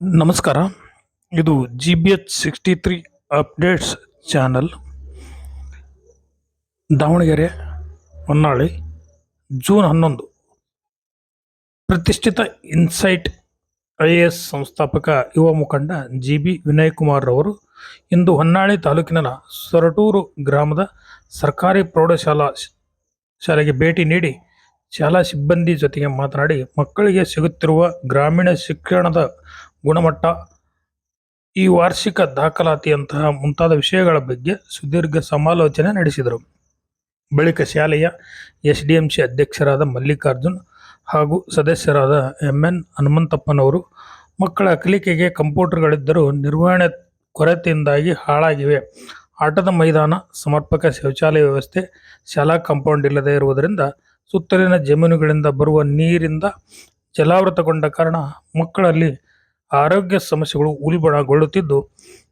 ನಮಸ್ಕಾರ. ಇದು G B H sixty three updates channel Davanagere, Honnali, June ಹನ್ನೊಂದು. ಪ್ರತಿಷ್ಠಿತ ಇನ್ಸೈಟ್ ಐ ಎ ಎಸ್ ಸಂಸ್ಥಾಪಕ ಯುವ ಮುಖಂಡ ಜಿ ಬಿ ವಿನಯ್ ಕುಮಾರ್ ರವರು ಇಂದು ಹೊನ್ನಾಳಿ ತಾಲೂಕಿನ ಸೊರಟೂರು ಗ್ರಾಮದ ಸರ್ಕಾರಿ ಪ್ರೌಢಶಾಲಾ ಶಾಲೆಗೆ ಭೇಟಿ ನೀಡಿ ಶಾಲಾ ಸಿಬ್ಬಂದಿ ಜೊತೆಗೆ ಮಾತನಾಡಿ ಮಕ್ಕಳಿಗೆ ಸಿಗುತ್ತಿರುವ ಗ್ರಾಮೀಣ ಶಿಕ್ಷಣದ ಗುಣಮಟ್ಟ, ಈ ವಾರ್ಷಿಕ ದಾಖಲಾತಿಯಂತಹ ಮುಂತಾದ ವಿಷಯಗಳ ಬಗ್ಗೆ ಸುದೀರ್ಘ ಸಮಾಲೋಚನೆ ನಡೆಸಿದರು. ಬಳಿಕ ಶಾಲೆಯ ಎಸ್ ಡಿ ಎಂ ಸಿ ಅಧ್ಯಕ್ಷರಾದ ಮಲ್ಲಿಕಾರ್ಜುನ್ ಹಾಗೂ ಸದಸ್ಯರಾದ ಎಂ ಎನ್ ಹನುಮಂತಪ್ಪನವರು ಮಕ್ಕಳ ಕಲಿಕೆಗೆ ಕಂಪ್ಯೂಟರ್ಗಳಿದ್ದರೂ ನಿರ್ವಹಣೆ ಕೊರತೆಯಿಂದಾಗಿ ಹಾಳಾಗಿವೆ. ಆಟದ ಮೈದಾನ, ಸಮರ್ಪಕ ಶೌಚಾಲಯ ವ್ಯವಸ್ಥೆ, ಶಾಲಾ ಕಾಂಪೌಂಡ್ ಇಲ್ಲದೆ ಇರುವುದರಿಂದ ಸುತ್ತಲಿನ ಜಮೀನುಗಳಿಂದ ಬರುವ ನೀರಿಂದ ಜಲಾವೃತಗೊಂಡ ಕಾರಣ ಮಕ್ಕಳಲ್ಲಿ ಆರೋಗ್ಯ ಸಮಸ್ಯೆಗಳು ಉಲ್ಬಣಗೊಳ್ಳುತ್ತಿದ್ದು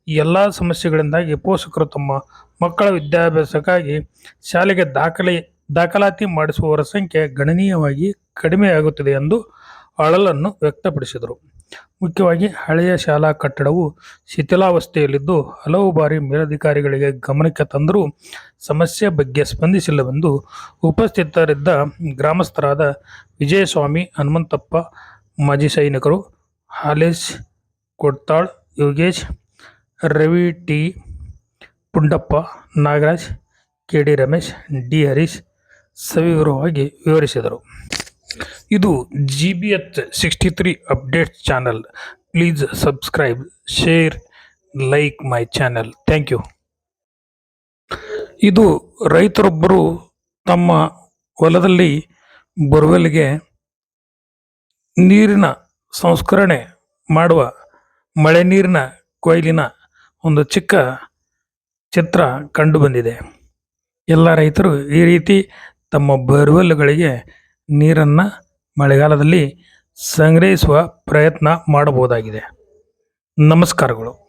ಎಲ್ಲ ಸಮಸ್ಯೆಗಳಿಂದಾಗಿ ಪೋಷಕರು ತಮ್ಮ ಮಕ್ಕಳ ವಿದ್ಯಾಭ್ಯಾಸಕ್ಕಾಗಿ ಶಾಲೆಗೆ ದಾಖಲೆ, ದಾಖಲಾತಿ ಮಾಡಿಸುವವರ ಸಂಖ್ಯೆ ಗಣನೀಯವಾಗಿ ಕಡಿಮೆಯಾಗುತ್ತಿದೆ ಎಂದು ಅಳಲನ್ನು ವ್ಯಕ್ತಪಡಿಸಿದರು. ಮುಖ್ಯವಾಗಿ ಹಳೆಯ ಶಾಲಾ ಕಟ್ಟಡವು ಶಿಥಿಲಾವಸ್ಥೆಯಲ್ಲಿದ್ದು, ಹಲವು ಬಾರಿ ಮೇಲಧಿಕಾರಿಗಳಿಗೆ ಗಮನಕ್ಕೆ ತಂದರೂ ಸಮಸ್ಯೆ ಬಗ್ಗೆ ಸ್ಪಂದಿಸಿಲ್ಲವೆಂದು ಉಪಸ್ಥಿತರಿದ್ದ ಗ್ರಾಮಸ್ಥರಾದ ವಿಜಯಸ್ವಾಮಿ, ಹನುಮಂತಪ್ಪ ಮಾಜಿ ಸೈನಿಕರು Halesh, Kodtal, Yogesh, Ravi T, Pundappa, Nagaraj K D Ramesh, D. Harish ಸವಿವರವಾಗಿ ವಿವರಿಸಿದರು. ಇದು G B H sixty three update channel please subscribe share like my channel thank you ಇದು ರೈತರೊಬ್ಬರು ತಮ್ಮ ಹೊಲದಲ್ಲಿ ಬೋರ್ವೆಲ್ಗೆ ನೀರಿನ ಸಂಸ್ಕರಣೆ ಮಾಡುವ ಮಳೆ ನೀರಿನ ಕೊಯ್ಲಿನ ಒಂದು ಚಿಕ್ಕ ಚಿತ್ರ ಕಂಡುಬಂದಿದೆ. ಎಲ್ಲ ರೈತರು ಈ ರೀತಿ ತಮ್ಮ ಬೋರ್ವೆಲ್ಗಳಿಗೆ ನೀರನ್ನು ಮಳೆಗಾಲದಲ್ಲಿ ಸಂಗ್ರಹಿಸುವ ಪ್ರಯತ್ನ ಮಾಡಬಹುದಾಗಿದೆ. ನಮಸ್ಕಾರಗಳು.